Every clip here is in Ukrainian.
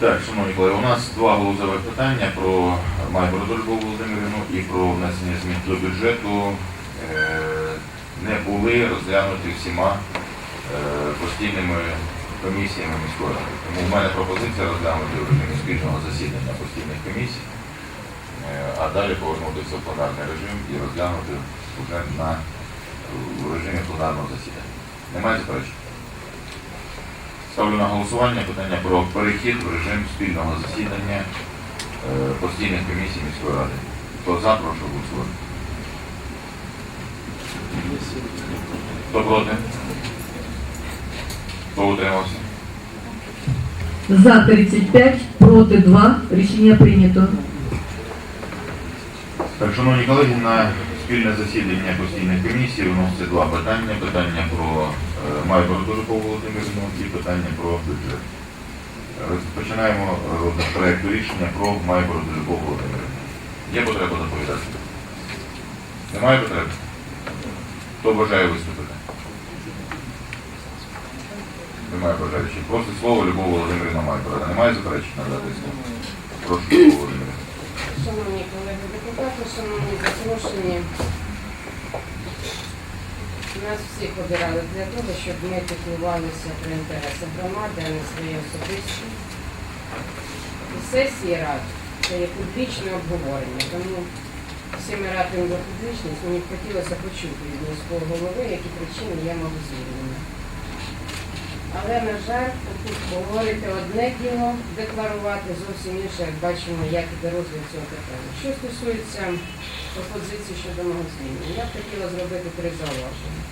Так, шановні колеги, у нас два голосових питання про Майбороду Любов Володимирівну і про внесення змін до бюджету е, не були розглянуті всіма е, постійними комісіями міської ради. Тому в мене пропозиція розглянути в режимі спільного засідання постійних комісій, е, а далі повернутися в пленарний режим і розглянути вже на в режимі пленарного засідання. Немає заперечень? Ставлю на голосування питання про перехід в режим спільного засідання е, постійних комісій міської ради. Хто за, прошу голосувати. Хто проти? Хто утримався? За 35, проти 2. Рішення прийнято. Так, шановні колеги, на спільне засідання постійних комісій виноситься два питання. Питання про Майбороду Любов Володимирівну і питання про бюджет. Розпочинаємо розгляд проекту рішення про Майбороду Любов Володимирівну. Є потреба доповідати? Немає потреби? Хто бажає виступити? Немає бажаючих. Просить слово Любов Володимирівна Майборода. Немає заперечень надати слово? Прошу, Любов Володимирівна. Шановні колеги депутати, шановні запрошені, нас всіх обирали для того, щоб ми піклувалися про інтереси громади, а не свої особисті. Сесії рад це є публічне обговорення. Тому всі ми за публічність, мені б хотілося почути від міського голови, які причини я можу звільнення. Але, на жаль, тут говорити одне діло, декларувати зовсім інше, як бачимо, як іде розгляд цього питання. Що стосується пропозиції щодо звільнення, я б хотіла зробити три зауваження.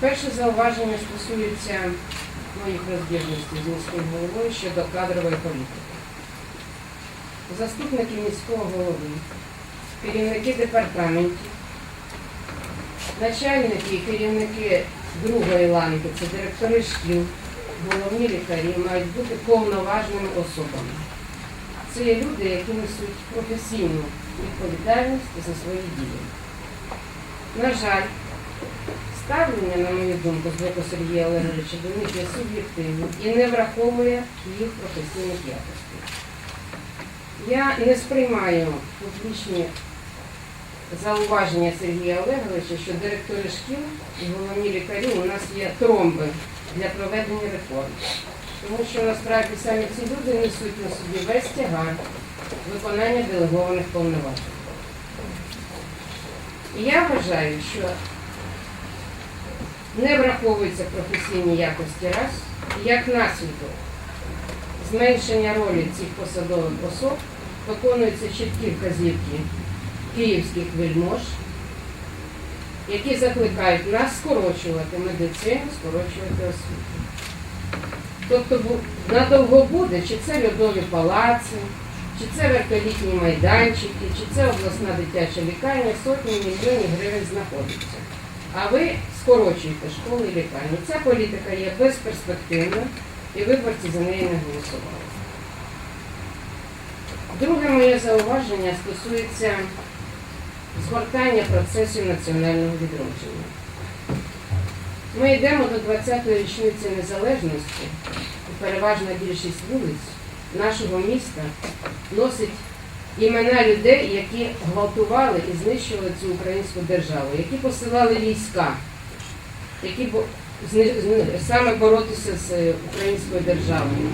Перше зауваження стосується моїх розбіжностей з міським головою щодо кадрової політики. Заступники міського голови, керівники департаментів, начальники і керівники другої ланки, це директори шкіл, головні лікарі, мають бути повноважними особами. Це є люди, які несуть професійну відповідальність за свої дії. На жаль, ставлення, на мою думку, з боку Сергія Олеговича до них є суб'єктивним і не враховує їх професійних якостей. Я не сприймаю публічні зауваження Сергія Олеговича, що директори шкіл і головні лікарі у нас є тромби для проведення реформ. Тому що насправді самі ці люди несуть на собі весь тягар виконання делегованих повноважень. І я вважаю, що не враховуються професійні якості раз, і як наслідок зменшення ролі цих посадових особ виконуються чіткі вказівки київських вельмож, які закликають нас скорочувати медицину, скорочувати освіту. Тобто надовго буде, чи це льодові палаци, чи це вертолітні майданчики, чи це обласна дитяча лікарня, сотні мільйонів гривень знаходиться. А ви скорочуєте школи і лікарні. Ця політика є безперспективна, і виборці за неї не голосували. Друге моє зауваження стосується згортання процесів національного відродження. Ми йдемо до 20-ї річниці незалежності, і переважна більшість вулиць нашого міста носить імена людей, які гвалтували і знищували цю українську державу, які посилали війська, які саме боротися з е, українською державою.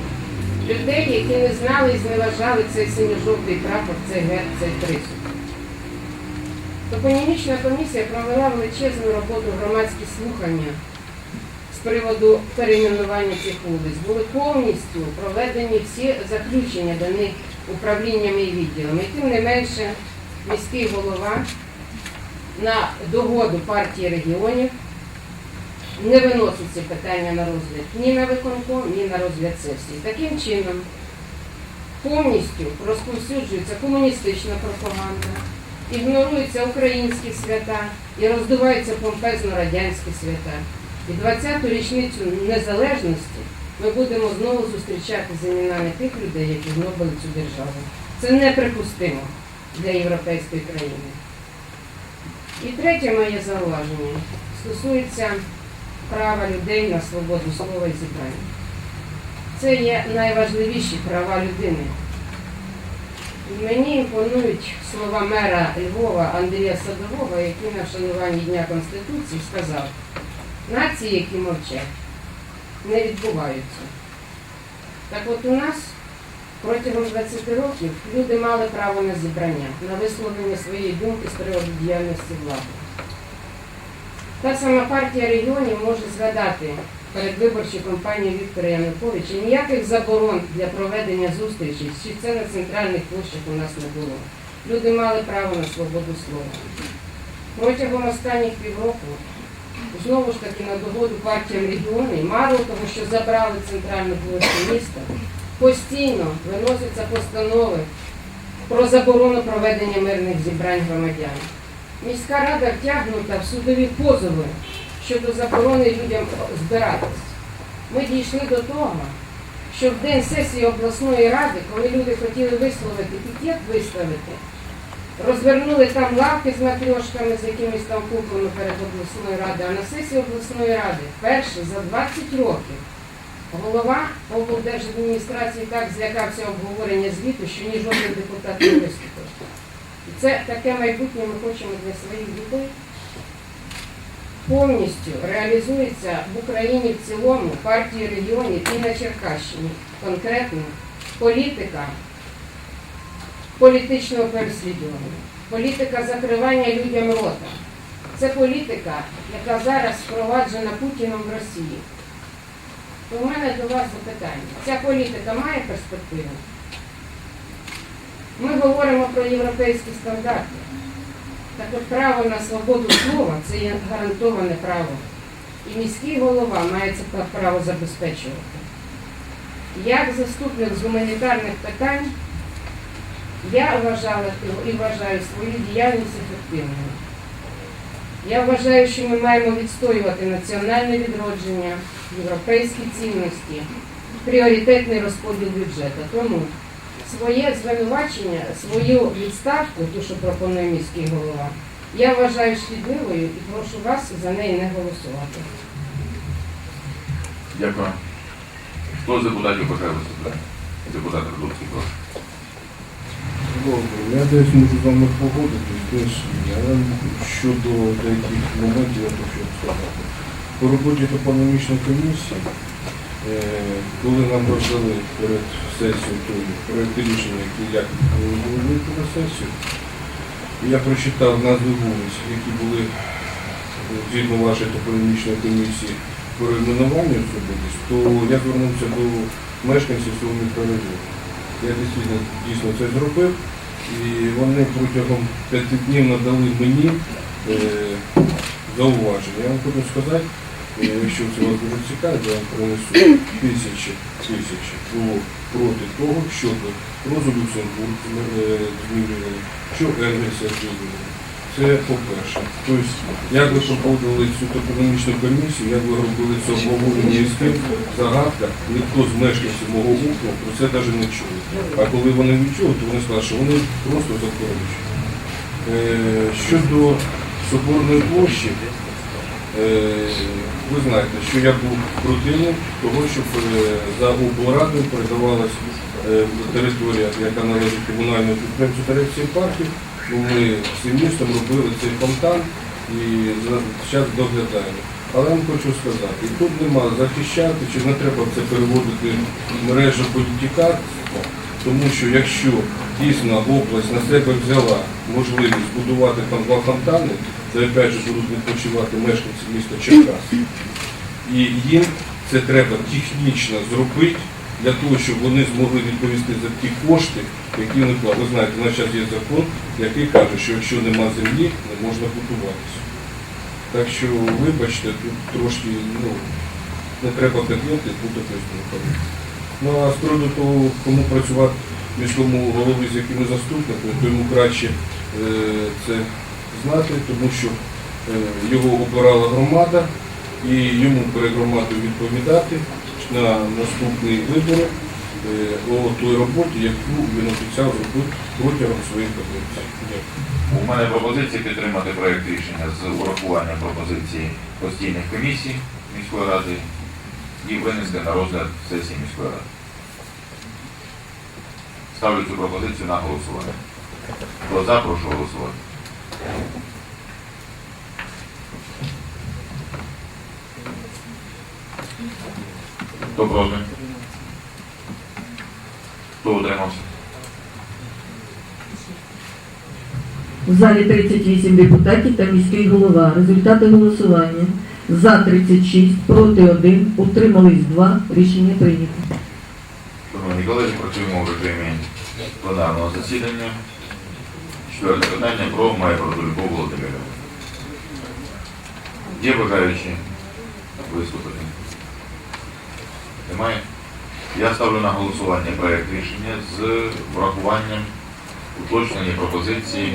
Людей, які не знали і зневажали цей синьо-жовтий прапор, цей герб, цей присуд. Топонімічна комісія провела величезну роботу громадські слухання з приводу перейменування цих вулиць. Були повністю проведені всі заключення до них управліннями і відділами. І тим не менше, міський голова на догоду партії регіонів не виносить ці питання на розгляд ні на виконком, ні на розгляд сесії. Таким чином повністю розповсюджується комуністична пропаганда, ігноруються українські свята і роздуваються помпезно радянські свята. І 20-ту річницю незалежності ми будемо знову зустрічати з іменами тих людей, які гнобили цю державу. Це неприпустимо для європейської країни. І третє моє зауваження стосується права людей на свободу слова і зібрання. Це є найважливіші права людини. Мені імпонують слова мера Львова Андрія Садового, який на вшануванні Дня Конституції сказав, нації, які мовчать, не відбуваються. Так от у нас протягом 20 років люди мали право на зібрання, на висловлення своєї думки з приводу діяльності влади. Та сама партія регіонів може згадати передвиборчу кампанію Віктора Януковича ніяких заборон для проведення зустрічей, чи це на центральних площах у нас не було. Люди мали право на свободу слова. Протягом останніх півроку, знову ж таки на догоду партіям регіонів, мало того, що забрали центральну площу міста, постійно виносяться постанови про заборону проведення мирних зібрань громадян. Міська рада втягнута в судові позови щодо заборони людям збиратись. Ми дійшли до того, що в день сесії обласної ради, коли люди хотіли висловити пікет виставити, розвернули там лавки з матрьошками, з якимись там куклами перед обласною радою, а на сесії обласної ради вперше за 20 років голова облдержадміністрації так злякався обговорення звіту, що ні жоден депутат не виступив. І це таке майбутнє ми хочемо для своїх дітей. Повністю реалізується в Україні в цілому партії регіонів і на Черкащині. Конкретно політика політичного переслідування, політика закривання людям рота. Це політика, яка зараз впроваджена Путіном в Росії. То в мене до вас запитання. Ця політика має перспективу? Ми говоримо про європейські стандарти. Так от право на свободу слова це є гарантоване право. І міський голова має це право забезпечувати. Як заступник з гуманітарних питань, я вважала і вважаю свою діяльність ефективною. Я вважаю, що ми маємо відстоювати національне відродження, європейські цінності, пріоритетний розподіл бюджету. Тому своє звинувачення, свою відставку, ту, що пропонує міський голова, я вважаю шкідливою і прошу вас за неї не голосувати. Дякую. Хто з депутатів бажає виступати? Депутат Радуцький, прошу. Добре, я десь можу з вами погодитись, теж але щодо деяких моментів я хочу сказати. По роботі топономічної комісії, коли нам роздали перед сесією проєкт рішення, який як було на сесію, я прочитав назви вулиць, які були е, згідно вашої топономічної комісії перейменування особливість, то я звернувся до мешканців свого мікрорайону. Я дійсно, дійсно це зробив, і вони протягом п'яти днів надали мені е, зауваження. Я вам хочу сказати, е, якщо це вас дуже цікавить, я вам принесу тисячі тисячі проти того, щоб Розу Люксембург е, змінювали, що Енгельса змінювали. Це по-перше. Тобто, як ви проходили цю економічну комісію, як ви робили це обговорення з ким, загадка, ніхто з мешканців мого округу про це навіть не чує. А коли вони відчули, то вони сказали, що вони просто заперечують. Е, щодо Соборної площі, е, ви знаєте, що я був противник того, щоб е, за облрадою передавалась е, територія, яка належить комунальному підприємству дирекції парків. Бо ми всім містом робили цей фонтан і зараз доглядаємо. Але я вам хочу сказати, тут нема захищати, чи не треба це переводити в мережу політикарства, тому що якщо дійсно область на себе взяла можливість будувати там два фонтани, де опять же будуть відпочивати мешканці міста Черкас, і їм це треба технічно зробити для того, щоб вони змогли відповісти за ті кошти, які вони вклали. Ви знаєте, у нас зараз є закон, який каже, що якщо нема землі, не можна будуватися. Так що, вибачте, тут трошки ну, не треба петлити, бути висновком. Ну а з приводу того, кому працювати міському голові з якими заступниками, то йому краще е, це знати, тому що е, його обирала громада і йому перед громадою відповідати на наступні вибори е, о той роботі, яку він обіцяв зробити протягом своїх каденцій. У мене пропозиція підтримати проєкт рішення з урахуванням пропозиції постійних комісій міської ради. І винести на розгляд сесії міської ради. Ставлю цю пропозицію на голосування. Хто за, прошу голосувати. Хто проти? Хто утримався? В залі 38 депутатів та міський голова. Результати голосування. За 36, проти 1, утримались 2. Рішення прийнято. Шановні колеги, працюємо в режимі пленарного засідання. Четверте питання про Майбороду Любов Володимирівну. Є бажаючі виступити? Немає? Я ставлю на голосування проект рішення з врахуванням уточнення пропозицій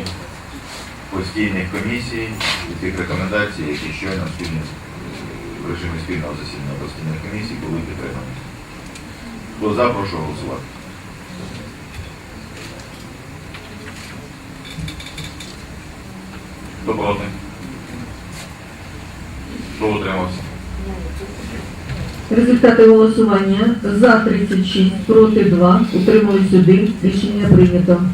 постійних комісій і тих рекомендацій, які щойно спільно в режимі спільного засідання постійних комісій були підтримані. Хто за, прошу голосувати. Хто проти? Хто утримався? Результати голосування. За 36, проти 2, утримались 1. Рішення прийнято.